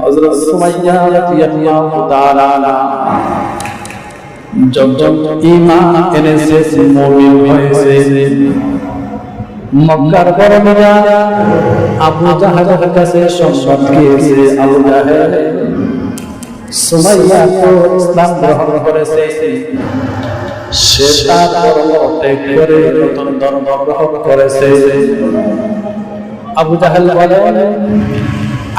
হযরত সুমাইয়া রাদিয়াল্লাহু তাআলা যখন ঈমান এনেছে, মুমিন হয়েছে। মক্কার বড়রা আবু জাহালের কাছে সংবাদ গিয়েছে আবু জাহেল সুমাইয়া তো ইসলাম গ্রহণ করেছে। সে তার ধর্ম ত্যাগ করে নতুন ধর্ম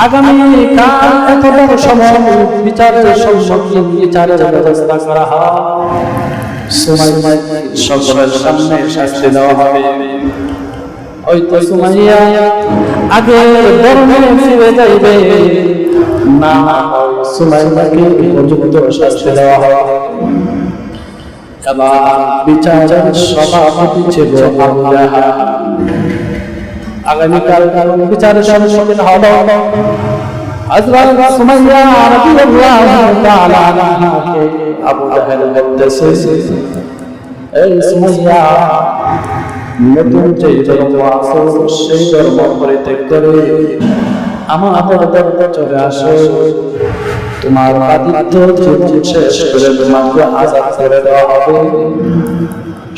আগামী কাল এত বড় সময় বিচারের সম্মুখীন বিচারের ব্যবস্থা করা হয়। সময় সকলের সামনে শাস্তি দেওয়া হবে। হয়তো সুমাইয়া আগে ধর্মে ফিরে যাইবে। না সুমাইয়াকে উপযুক্ত শাস্তি দেওয়া হবে। এবার বিচারের সভাপতি ছিল আবু জাহাল। আগামীকাল বিচারের সম্মুখীন হব। হযরত সুমাইয়া রাদিয়াল্লাহু তাআলা আনহাকে আবু জাহেল বলতেছে, এই সুমাইয়া, নতুন যে ধর্ম আছে সেই ধর্ম পরিত্যাগ করে। আমার ধর্মে চলে আসো। তোমার আদিত্য জীবন শেষ করে তোমাকে আজাদ করে দেওয়া হবে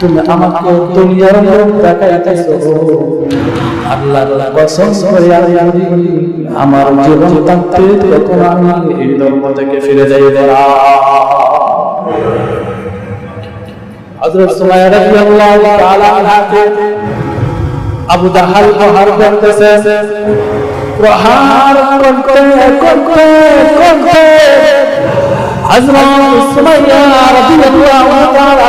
তুমি আমাকে দুনিয়ার লোক দেখাইতেছো। আল্লাহর কসম করে আমি আমি আমার জীবন থাকতে তখন আমি এই ধর্ম থেকে ফিরে যাই না। হযরত সুমাইয়া রাদিয়াল্লাহু তাআলা আনহাকে আবু জাহাল প্রহার করতেছে। প্রহার করতে করতে করতে হযরত সুমাইয়া রাদিয়াল্লাহু তাআলা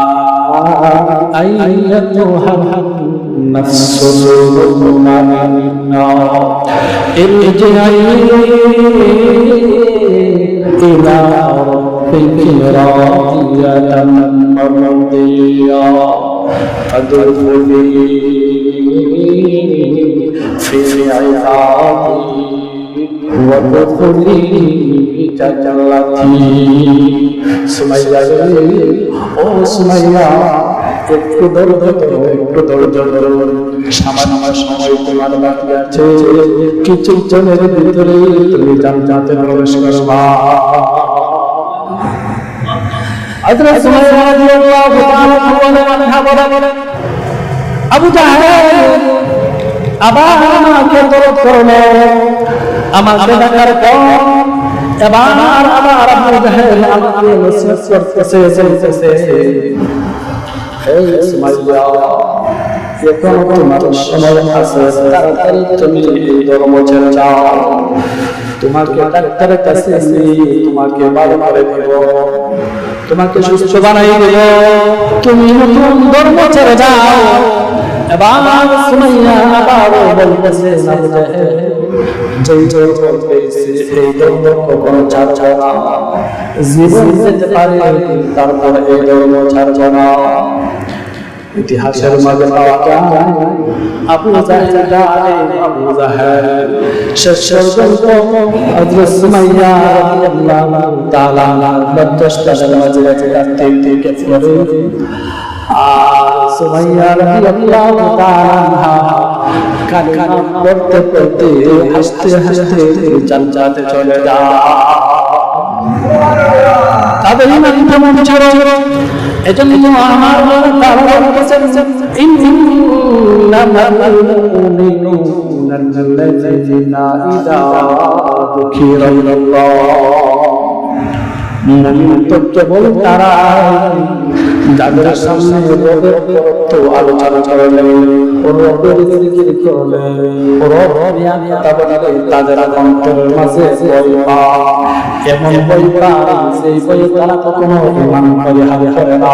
أيتها النفس المطمئنة ارجعي إلى ربك راضية مرضية فادخلي في عبادي وادخلي جنتي সুমাইয়া ও সুমাইয়া একটু ধৈর্য ধরো একটু ধৈর্য ধরো সামান্য সময় তোমার বাকি আছে কিছু জনের ভিতরে তুমি জান্নাতে প্রবেশ করবা হযরত সুমাইয়া রাদিয়াল্লাহু তাআলা বলে আবু জাহেল আবার আমাকে দরদ করল। আমাকে ডাকার পর এবার আবার আবু জাহেল আমাকে নসিহত করতেছে এই সুমাইয়া এখন তোমার সময় আছে তাড়াতাড়ি তুমি এই ধর্ম ছেড়ে যাও। তোমাকে ডাক্তারের কাছে তোমাকে ভালো করে দেব তোমাকে সুস্থ বানাই দেব। তুমি নতুন ধর্ম ছেড়ে যাও। এবার সুমাইয়া আবারও বলতেছে যেই ধর্ম পেয়েছে এই ধর্ম কখনো ছাড়ছে না। জীবন যেতে পারে, তারপর এই ধর্ম ছাড়ছে না। ইতিহাসের মাঝে পাওয়া যায় আবু জাহেল সুমাইয়া রাদিয়াল্লাহু তাআলা কালিমা পড়তে পড়তে হাসতে হাসতে জান্নাতে চলে যায় তাদের ইমান কেমন ছিল এজন্য আমার তারা বলেছেন ইন্নামাল মুমিনুনা ইযা তারা যাদের সামনে রবের আলোচনা করলে ও রবের জিকির করলে ও রব বললে তাদের অন্তরের মাঝে এমন বই পায় সেই বই তারা কখনো ইমান পরিহার করে না।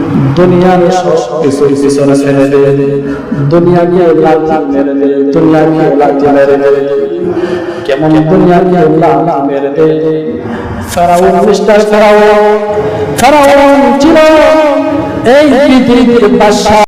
দুনিয়ার সব কিছু পিছনে ছেড়ে দে। দুনিয়াকে লাঠি মেরে দে। দুনিয়াকে লাঠি মেরে দে। কেমন দুনিয়াকে লাঠি মেরে দে। ফেরাউন, মিস্টার ফেরাউন। ফেরাউন ছিল এই পৃথিবীর বাদশা